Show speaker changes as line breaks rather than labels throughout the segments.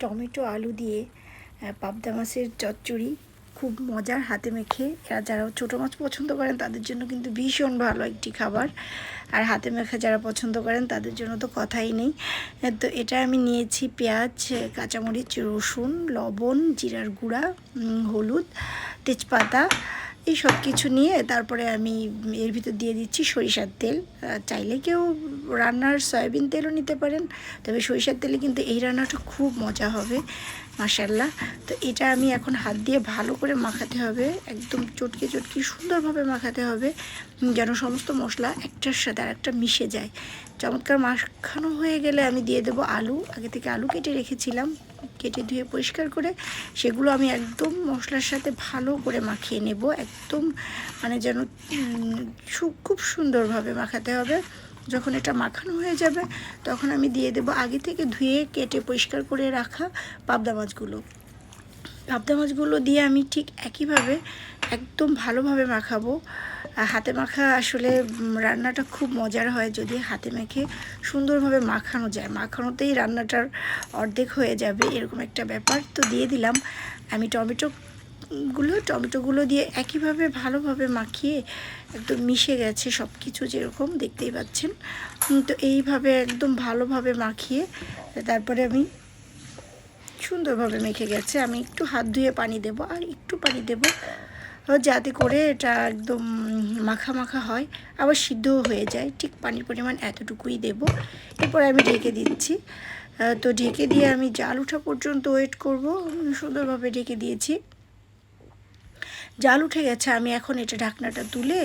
Tomato, আলু দিয়ে পাবদা মাছের চচ্চড়ি খুব মজার হাতে মেখে। এরা যারা ছোটো মাছ পছন্দ করেন, তাদের জন্য কিন্তু ভীষণ ভালো একটি খাবার। আর হাতে মেখে যারা পছন্দ করেন, তাদের জন্য তো কথাই নেই। তো এটা আমি নিয়েছি পেঁয়াজ, কাঁচামরিচ, রসুন, লবণ, জিরার গুঁড়া হলুদ, তেজপাতা এই সব কিছু নিয়ে তারপরে আমি এর ভিতর দিয়ে দিচ্ছি সরিষার তেল। চাইলে কেউ রান্নার সয়াবিন তেলও নিতে পারেন, তবে সরিষার তেলে কিন্তু এই রান্নাটা খুব মজা হবে মাসাল্লাহ তো এটা আমি এখন হাত দিয়ে ভালো করে মাখাতে হবে, একদম চটকে চটকে সুন্দরভাবে মাখাতে হবে যেন সমস্ত মশলা একটার সাথে আর একটা মিশে যায়। চমৎকার মাখানো হয়ে গেলে আমি দিয়ে দেবো আলু। আগে থেকে আলু কেটে রেখেছিলাম কেটে ধুয়ে পরিষ্কার করে সেগুলো আমি একদম মশলার সাথে ভালো করে মাখিয়ে নেব। একদম মানে যেন খুব সুন্দরভাবে মাখাতে হবে। যখন এটা মাখানো হয়ে যাবে তখন আমি দিয়ে দেবো আগে থেকে ধুয়ে কেটে পরিষ্কার করে রাখা পাবদা মাছগুলো। পাবদা মাছগুলো দিয়ে আমি ঠিক একইভাবে একদম ভালোভাবে মাখাবো। হাতে মাখা আসলে রান্নাটা খুব মজার হয় যদি হাতে মেখে সুন্দরভাবে মাখানো যায়। মাখানোতেই রান্নাটার অর্ধেক হয়ে যাবে এরকম একটা ব্যাপার। তো দিয়ে দিলাম আমি টমেটো, গুলো টমেটোগুলো দিয়ে একইভাবে ভালোভাবে মাখিয়ে একদম মিশে গেছে সব কিছু যেরকম দেখতেই পাচ্ছেন। তো এইভাবে একদম ভালোভাবে মাখিয়ে তারপরে আমি সুন্দরভাবে মেখে গেছে। আমি একটু হাত ধুয়ে পানি দেব, আর একটু পানি দেব যাতে করে এটা একদম মাখা মাখা হয়, আবার সিদ্ধও হয়ে যায়। ঠিক পানির পরিমাণ এতটুকুই দেব। এরপর আমি ঢেকে দিচ্ছি। তো ঢেকে দিয়ে আমি জাল ওঠা পর্যন্ত ওয়েট করব। সুন্দরভাবে ঢেকে দিয়েছি। জাল উঠে গেছে। আমি এখন এটা ঢাকনাটা তুলে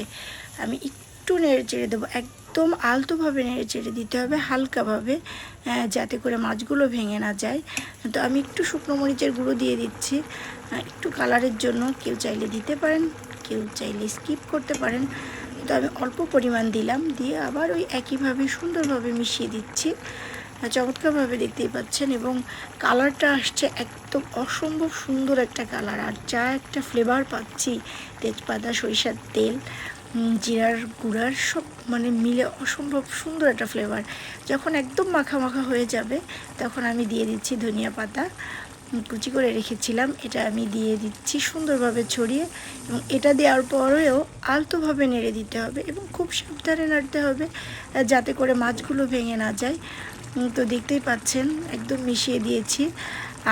আমি একটু নেড়ে চেড়ে দেবো একদম আলতোভাবে নেড়ে চেড়ে দিতে হবে, হালকাভাবে যাতে করে মাছগুলো ভেঙে না যায়। তো আমি একটু শুকনো মরিচের গুঁড়ো দিয়ে দিচ্ছি। একটু কালারের জন্য কেউ চাইলে দিতে পারেন, কেউ চাইলে স্কিপ করতে পারেন। তো আমি অল্প পরিমাণ দিলাম, দিয়ে আবার ওই একইভাবে সুন্দরভাবে মিশিয়ে দিচ্ছি। চমৎকারভাবে দেখতেই পাচ্ছেন এবং কালারটা আসছে একদম অসম্ভব সুন্দর একটা কালার। আর যা একটা ফ্লেভার পাচ্ছি, তেজপাতা, সরিষার তেল। জিরার গুঁড়ার সব মানে মিলে অসম্ভব সুন্দর একটা ফ্লেভার যখন একদম মাখা মাখা হয়ে যাবে, তখন আমি দিয়ে দিচ্ছি ধনিয়া পাতা। কুচি করে রেখেছিলাম, এটা আমি দিয়ে দিচ্ছি সুন্দরভাবে ছড়িয়ে এবং এটা দেওয়ার পরেও আলতোভাবে নেড়ে দিতে হবে এবং খুব সাবধানে নাড়তে হবে যাতে করে মাছগুলো ভেঙে না যায়। তো দেখতেই পাচ্ছেন, একদম মিশিয়ে দিয়েছি।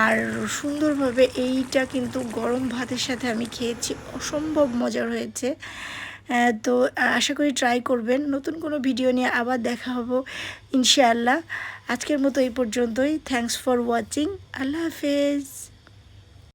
আর সুন্দরভাবে এইটা কিন্তু গরম ভাতের সাথে আমি খেয়েছি, অসম্ভব মজার হয়েছে। তো আশা করি ট্রাই করবেন। নতুন কোনো ভিডিও নিয়ে আবার দেখা হব, ইনশাআল্লাহ। আজকের মতো এই পর্যন্তই। থ্যাংকস ফর ওয়াচিং আল্লাহ হাফেজ।